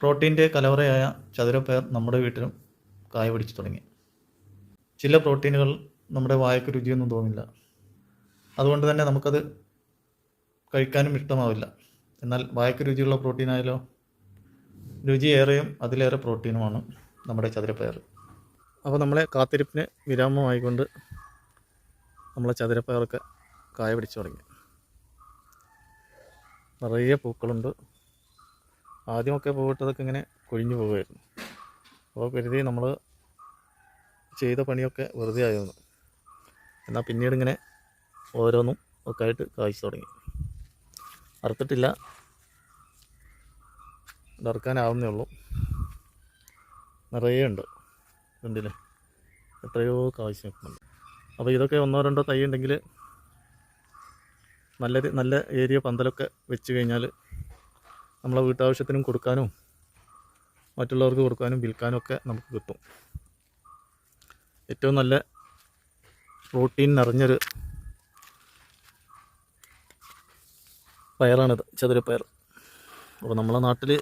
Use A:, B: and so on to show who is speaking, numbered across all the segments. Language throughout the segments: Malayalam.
A: പ്രോട്ടീന്റെ കലവറയായ ചതുരപ്പയർ നമ്മുടെ വീട്ടിലും കായ പിടിച്ചു തുടങ്ങി. ചില പ്രോട്ടീനുകൾ നമ്മുടെ വായക്ക് രുചിയൊന്നും തോന്നില്ല. അതുകൊണ്ട് തന്നെ നമുക്കത് കഴിക്കാനും ഇഷ്ടമാവില്ല. എന്നാൽ വായക്ക് രുചിയുള്ള പ്രോട്ടീനായാലോ രുചി ഏറെയും അതിലേറെ പ്രോട്ടീനുമാണ് നമ്മുടെ ചതുരപ്പയർ അപ്പോൾ നമ്മളെ കാത്തിരിപ്പിന് വിരാമമായിക്കൊണ്ട് നമ്മളെ ചതുരപ്പയറൊക്കെ കായ പിടിച്ചു തുടങ്ങി. നിറയെ പൂക്കളുണ്ട്. ആദ്യമൊക്കെ പൂവിട്ടതൊക്കെ ഇങ്ങനെ കൊഴിഞ്ഞു പോകുമായിരുന്നു അപ്പോൾ കരുതി നമ്മൾ ചെയ്ത പണിയൊക്കെ വെറുതെ ആയിരുന്നു. എന്നാൽ പിന്നീട് ഇങ്ങനെ ഓരോന്നും ഒക്കെ ആയിട്ട് കായ്ച്ചു തുടങ്ങി. അറുത്തിട്ടില്ല. ഇറക്കാനാവുന്നേ ഉള്ളൂ. നിറയെ ഉണ്ട്. കണ്ടില്ലേ? എത്രയോ കായ്ച്ചു നിൽക്കുന്നുണ്ട് അപ്പോൾ ഇതൊക്കെ ഒന്നോ രണ്ടോ തൈ ഉണ്ടെങ്കിൽ നല്ല നല്ല ഏരിയ പന്തലൊക്കെ വെച്ച് കഴിഞ്ഞാൽ നമ്മളെ വീട്ടാവശ്യത്തിനും കൊടുക്കാനും മറ്റുള്ളവർക്ക് കൊടുക്കാനും വിൽക്കാനും ഒക്കെ നമുക്ക് കിട്ടും. ഏറ്റവും നല്ല പ്രോട്ടീൻ നിറഞ്ഞൊരു പയറാണിത് ചതുരപ്പയർ അപ്പോൾ നമ്മളെ നാട്ടിൽ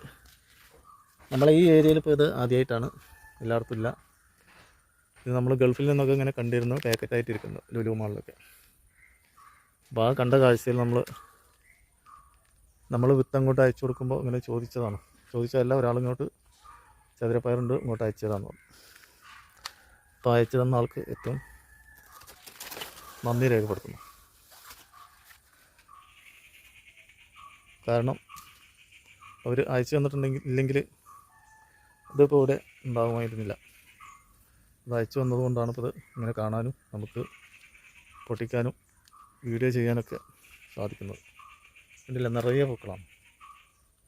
A: നമ്മളെ ഈ ഏരിയയിൽ ഇപ്പോൾ ഇത് ആദ്യമായിട്ടാണ്. എല്ലായിടത്തും ഇല്ല. ഇത് നമ്മൾ ഗൾഫിൽ നിന്നൊക്കെ ഇങ്ങനെ കണ്ടിരുന്നു പാക്കറ്റായിട്ട് ഇരിക്കുന്നു ലുലു മാളിലൊക്കെ. അപ്പോൾ ആ കണ്ട കാഴ്ചയിൽ നമ്മൾ നമ്മൾ വിത്ത് അങ്ങോട്ട് അയച്ചു കൊടുക്കുമ്പോൾ ഇങ്ങനെ ചോദിച്ചതാണ്. ചോദിച്ചതല്ല ഒരാളിങ്ങോട്ട് ചതുരപ്പയറുണ്ട് ഇങ്ങോട്ട് അയച്ചതാണ് പറഞ്ഞു. അപ്പോൾ അയച്ചു തന്ന ആൾക്ക് ഏറ്റവും നന്ദി രേഖപ്പെടുത്തുന്നു. കാരണം അവർ അയച്ചു തന്നിട്ടുണ്ടെങ്കിൽ ഇല്ലെങ്കിൽ ഇതിപ്പോൾ ഇവിടെ ഉണ്ടാകുമായിരുന്നില്ല ഇത് അയച്ചു വന്നതുകൊണ്ടാണ് ഇപ്പോൾ ഇത് ഇങ്ങനെ കാണാനും നമുക്ക് പൊട്ടിക്കാനും വീഡിയോ ചെയ്യാനൊക്കെ സാധിക്കുന്നത്. കണ്ടില്ല നിറയെ പൂക്കളാണ്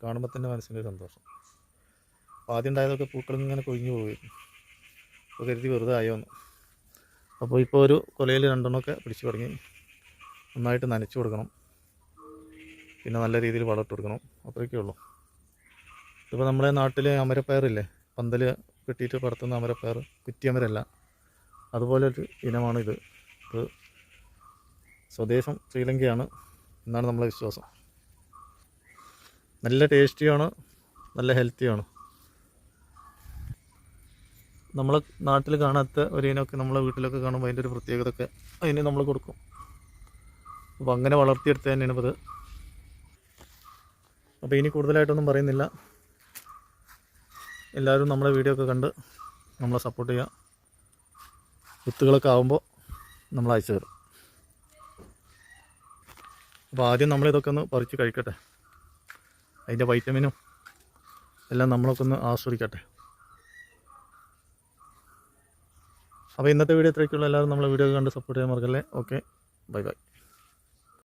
A: കാണുമ്പോൾ തന്നെ മനസ്സിന്റെ സന്തോഷം. അപ്പോൾ ആദ്യം ഉണ്ടായതൊക്കെ പൂക്കൾ ഇങ്ങനെ കൊഴിഞ്ഞു പോകുമായിരുന്നു അപ്പോൾ കരുതി വെറുതെ ആയോന്ന്. അപ്പോൾ ഇപ്പോൾ ഒരു കൊലയിൽ രണ്ടെണ്ണമൊക്കെ പിടിച്ചു തുടങ്ങി. നന്നായിട്ട് നനച്ചു കൊടുക്കണം. പിന്നെ നല്ല രീതിയിൽ വളമിട്ട് കൊടുക്കണം. അത്രയൊക്കെ ഉള്ളൂ. ഇതിപ്പോൾ നമ്മുടെ നാട്ടിൽ അമരപ്പയറില്ലേ? പന്തൽ കെട്ടിയിട്ട് പടത്തുന്ന അമരപ്പയർ കുറ്റിയമരല്ല അതുപോലെ ഒരു ഇത് ഇത് സ്വദേശം ശ്രീലങ്കയാണ് എന്നാണ് നമ്മളെ വിശ്വാസം. നല്ല ടേസ്റ്റിയാണ് നല്ല ഹെൽത്തിയാണ്. നമ്മളെ നാട്ടിൽ കാണാത്ത ഒരു ഇനമൊക്കെ നമ്മളെ വീട്ടിലൊക്കെ കാണുമ്പോൾ അതിന്റെ ഒരു പ്രത്യേകത ഒക്കെ അതിന് നമ്മൾ കൊടുക്കും. അപ്പോൾ അങ്ങനെ വളർത്തിയെടുത്ത് തന്നെയാണ് ഇപ്പോൾ ഇത്. അപ്പോൾ ഇനി കൂടുതലായിട്ടൊന്നും പറയുന്നില്ല. എല്ലാവരും നമ്മളെ വീഡിയോ ഒക്കെ കണ്ട് നമ്മളെ സപ്പോർട്ട് ചെയ്യുക. വിത്തുകളൊക്കെ ആകുമ്പോൾ നമ്മൾ അയച്ചു തരും. അപ്പോൾ ആദ്യം നമ്മളിതൊക്കെ ഒന്ന് പറിച്ച് കഴിക്കട്ടെ. അതിന്റെ വൈറ്റമിനും എല്ലാം നമ്മളൊക്കെ ഒന്ന് ആസ്വദിക്കട്ടെ. അപ്പോൾ ഇന്നത്തെ വീഡിയോ ഇത്രയ്ക്കുള്ള എല്ലാവരും നമ്മളെ വീഡിയോ കണ്ട് സപ്പോർട്ട് ചെയ്യാൻ മറക്കല്ലേ? Okay bye bye